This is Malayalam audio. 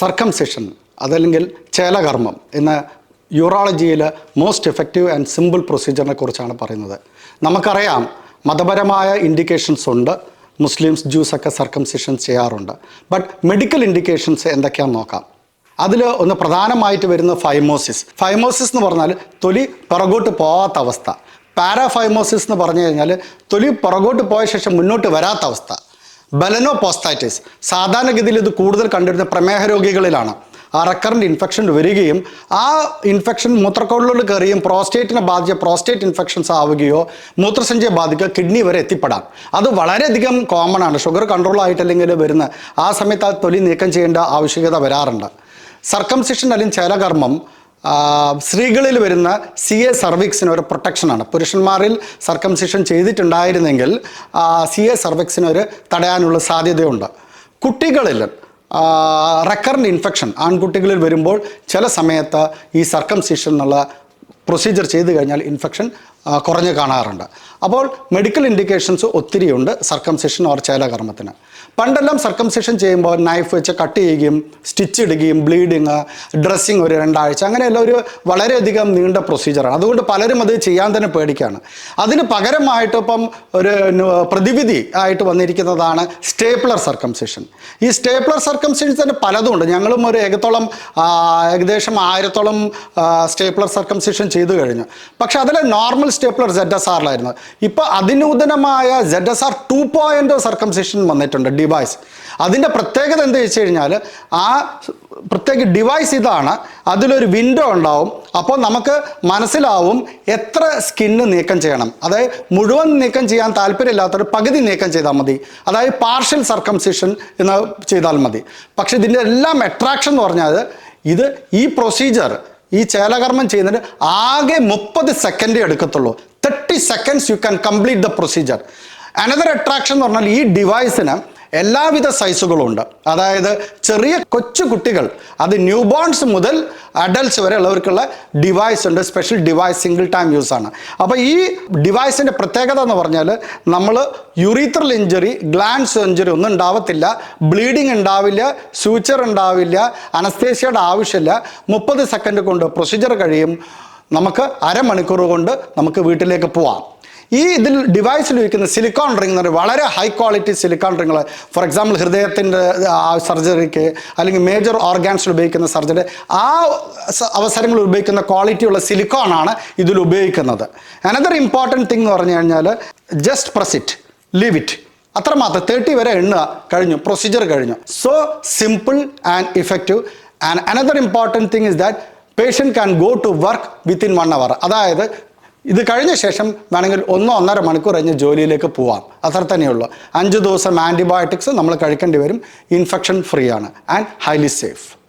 സർക്കംസിഷൻ അതല്ലെങ്കിൽ ചേലകർമ്മം എന്ന യൂറോളജിയിൽ മോസ്റ്റ് എഫക്റ്റീവ് ആൻഡ് സിമ്പിൾ പ്രൊസീജിയറിനെ കുറിച്ചാണ് പറയുന്നത്. നമുക്കറിയാം മതപരമായ ഇൻഡിക്കേഷൻസ് ഉണ്ട്. മുസ്ലിംസ് ജ്യൂസ് ഒക്കെ സർക്കംസിഷൻ ചെയ്യാറുണ്ട്. ബട്ട് മെഡിക്കൽ ഇൻഡിക്കേഷൻസ് എന്തൊക്കെയാണെന്ന് നോക്കാം. അതിൽ ഒന്ന് പ്രധാനമായിട്ട് വരുന്ന ഫൈമോസിസ് ഫൈമോസിസ് എന്ന് പറഞ്ഞാൽ തൊലി പിറകോട്ട് പോകാത്ത അവസ്ഥ. പാരാഫൈമോസിസ് എന്ന് പറഞ്ഞു കഴിഞ്ഞാൽ തൊലി പുറകോട്ട് പോയ ശേഷം മുന്നോട്ട് വരാത്ത അവസ്ഥ. ബലനോ പോസ്റ്റൈറ്റിസ് സാധാരണഗതിയിൽ ഇത് കൂടുതൽ കണ്ടുവരുന്ന പ്രമേഹ രോഗികളിലാണ്. ആ റെക്കറന്റ് ഇൻഫെക്ഷൻ വരികയും ആ ഇൻഫെക്ഷൻ മൂത്രക്കോളിലോട്ട് കയറിയും പ്രോസ്റ്റേറ്റിനെ ബാധിച്ച പ്രോസ്റ്റേറ്റ് ഇൻഫെക്ഷൻസ് ആവുകയോ മൂത്രസഞ്ചിയെ ബാധിക്കുക കിഡ്നി വരെ എത്തിപ്പെടാം. അത് വളരെയധികം കോമൺ ആണ്. ഷുഗർ കൺട്രോൾ ആയിട്ടല്ലെങ്കിൽ വരുന്ന ആ സമയത്ത് ആ തൊലി നീക്കം ചെയ്യേണ്ട ആവശ്യകത വരാറുണ്ട്. സർക്കംസിഷൻ അല്ലെങ്കിൽ ചേലകർമ്മം സ്ത്രീകളിൽ വരുന്ന സി എ സർവിക്സിന് ഒരു പ്രൊട്ടക്ഷനാണ് പുരുഷന്മാരിൽ സർക്കംസിഷൻ ചെയ്തിട്ടുണ്ടായിരുന്നെങ്കിൽ സി എ സർവിക്സിന് ഒരു തടയാനുള്ള സാധ്യതയുണ്ട്. കുട്ടികളിൽ റെക്കറന്റ് ഇൻഫെക്ഷൻ ആൺകുട്ടികളിൽ വരുമ്പോൾ ചില സമയത്ത് ഈ സർക്കംസിഷൻ എന്നുള്ള പ്രൊസീജിയർ ചെയ്തു കഴിഞ്ഞാൽ ഇൻഫെക്ഷൻ കുറഞ്ഞു കാണാറുണ്ട്. അപ്പോൾ മെഡിക്കൽ ഇൻഡിക്കേഷൻസ് ഒത്തിരിയുണ്ട് സർക്കംസെഷൻ ഓർ ചേലകർമ്മത്തിന്. പണ്ടെല്ലാം സർക്കംസെഷൻ ചെയ്യുമ്പോൾ നൈഫ് വെച്ച് കട്ട് ചെയ്യുകയും സ്റ്റിച്ച് ഇടുകയും ബ്ലീഡിങ് ഡ്രസ്സിങ് ഒരു രണ്ടാഴ്ച അങ്ങനെയുള്ള ഒരു വളരെയധികം നീണ്ട പ്രൊസീജിയറാണ് അതുകൊണ്ട് പലരും അത് ചെയ്യാൻ തന്നെ പേടിക്കുകയാണ് അതിന് പകരമായിട്ട് ഇപ്പം ഒരു പ്രതിവിധി ആയിട്ട് വന്നിരിക്കുന്നതാണ് സ്റ്റേപ്ലർ സർക്കംസെഷൻ ഈ സ്റ്റേപ്ലർ സർക്കംസെഷൻ തന്നെ പലതും ഞങ്ങളും ഒരു ഏകത്തോളം ഏകദേശം ആയിരത്തോളം സ്റ്റേപ്ലർ സർക്കംസെഷൻ ചെയ്തു കഴിഞ്ഞു. പക്ഷേ അതിലെ നോർമൽ സ്റ്റേപ്ലർ സെഡ് എസ് ആറിലായിരുന്നു ഇപ്പോൾ അതിനൂതനമായ Z S R two point circumcision വന്നിട്ടുണ്ട് ഡിവൈസ് അതിന്റെ പ്രത്യേകത എന്താ വെച്ച് കഴിഞ്ഞാൽ ആ പ്രത്യേക ഡിവൈസ് ഇതാണ് അതിലൊരു വിൻഡോ ഉണ്ടാവും അപ്പോൾ നമുക്ക് മനസ്സിലാവും എത്ര സ്കിന്ന് നീക്കം ചെയ്യണം. അതായത് മുഴുവൻ നീക്കം ചെയ്യാൻ താല്പര്യമില്ലാത്തൊരു പകുതി നീക്കം ചെയ്താൽ മതി. അതായത് പാർഷ്യൽ സർക്കംസിഷൻ എന്ന് ചെയ്താൽ മതി. പക്ഷേ ഇതിന്റെ എല്ലാം അട്രാക്ഷൻ എന്ന് പറഞ്ഞാൽ ഇത് ഈ പ്രൊസീജിയർ ഈ ചേലകർമ്മം ചെയ്യുന്നതിന് ആകെ മുപ്പത് സെക്കൻഡേ എടുക്കത്തുള്ളൂ. Thirty seconds you can complete the procedure another attraction എന്ന് പറഞ്ഞാൽ ഈ ഡിവൈസിന് എല്ലാവിധ സൈസുകളും ഉണ്ട് അതായത് ചെറിയ കൊച്ചു കുട്ടികൾ അത് ന്യൂ ബോൺസ് മുതൽ അഡൽട്സ് വരെ ഉള്ളവർക്കുള്ള ഡിവൈസ് ഉണ്ട്. Special device single time use ആണ്. അപ്പോൾ ഈ ഡിവൈസിന്റെ പ്രത്യേകത എന്ന് പറഞ്ഞാൽ നമ്മൾ യുറീത്രൽ ഇഞ്ചുറി ഗ്ലാൻസ് ഇഞ്ചുറി ഒന്നും ഉണ്ടാവത്തില്ല. ബ്ലീഡിങ് ഉണ്ടാവില്ല സ്യൂച്ചർ ഉണ്ടാവില്ല അനസ്തേഷ്യയുടെ ആവശ്യമില്ല. മുപ്പത് സെക്കൻഡ് കൊണ്ട് പ്രൊസീജിയർ കഴിയും. നമുക്ക് അരമണിക്കൂർ കൊണ്ട് നമുക്ക് വീട്ടിലേക്ക് പോവാം. ഈ ഇതിൽ ഡിവൈസിൽ ഉപയോഗിക്കുന്ന സിലിക്കോൺ റിംഗ് എന്ന് പറയുന്നത് വളരെ ഹൈ ക്വാളിറ്റി സിലിക്കോൺ റിങ്ങൾ ഫോർ എക്സാമ്പിൾ ഹൃദയത്തിന്റെ സർജറിക്ക് അല്ലെങ്കിൽ മേജർ ഓർഗാൻസിൽ ഉപയോഗിക്കുന്ന സർജറി ആ അവസരങ്ങളിൽ ഉപയോഗിക്കുന്ന ക്വാളിറ്റിയുള്ള സിലിക്കോൺ ആണ് ഇതിൽ ഉപയോഗിക്കുന്നത്. അനദർ ഇമ്പോർട്ടന്റ് തിങ് എന്ന് പറഞ്ഞു കഴിഞ്ഞാൽ just press it leave it അത്രമാത്രം തേർട്ടി വരെ എണ്ണുക കഴിഞ്ഞു പ്രൊസീജിയർ കഴിഞ്ഞു. So simple and effective and another important thing is that patient can go to work within one hour അതായത് ഇത് കഴിഞ്ഞ ശേഷം വേണമെങ്കിൽ ഒന്നോ ഒന്നര മണിക്കൂർ കഴിഞ്ഞ് ജോലിയിലേക്ക് പോവാം. അത്ര തന്നെയുള്ളൂ. അഞ്ച് ദിവസം ആന്റിബയോട്ടിക്സ് നമ്മൾ കഴിക്കേണ്ടി വരും. ഇൻഫെക്ഷൻ ഫ്രീ ആണ്. And highly safe